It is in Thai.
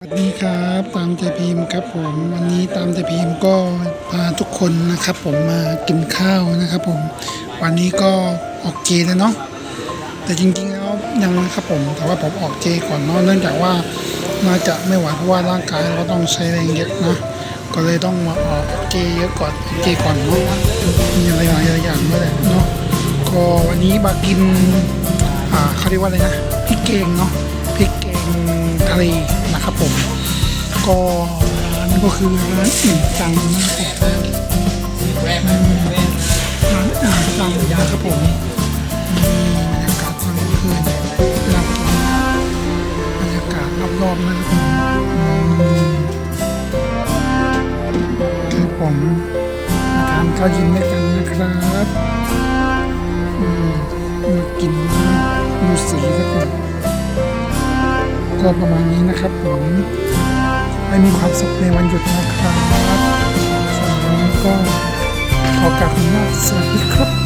สวัสดีครับตามใจพิมพ์ครับผมวันนี้ตามใจพิมพ์ก็พาทุกคนนะครับ ผมมากินข้าวนะครับ ผมวันนี้ก็ออกเจแล้วเนาะแต่จริงๆแล้วยังนะครับผมแต่ว่าผมออกเจก่อนเนาะเนื่องจากว่าน่าจะไม่ไหวเพราะว่าร่างกายเราต้องใช้แรงเยอะนะก็เลยต้องมาออกเจเยอะก่อนออกเจก่อนเนาะมีอะไรหลายอย่างด้วยแหละเนาะก็วันนี้มากินอ่าเขาเรียกว่าอะไรนะพริกเกงเนาะ นะครับผม ก็ร้านก็คือร้านอิ่มจังนะครับร้านอิ่มจังนะครับผมมีบรรยากาศตอนกลางคืนน่ากินบรรยากาศรอบๆนะครับผมอืมครับผมมาทานข้าวเย็นด้วยกันนะครับมากินมูสีครับผม ก็ประมาณนี้นะครับผมให้มีความสุขในวันหยุดนะครับสำหรับวันนี้ก็ขอกราบขอบคุณมาสวัสดีครับ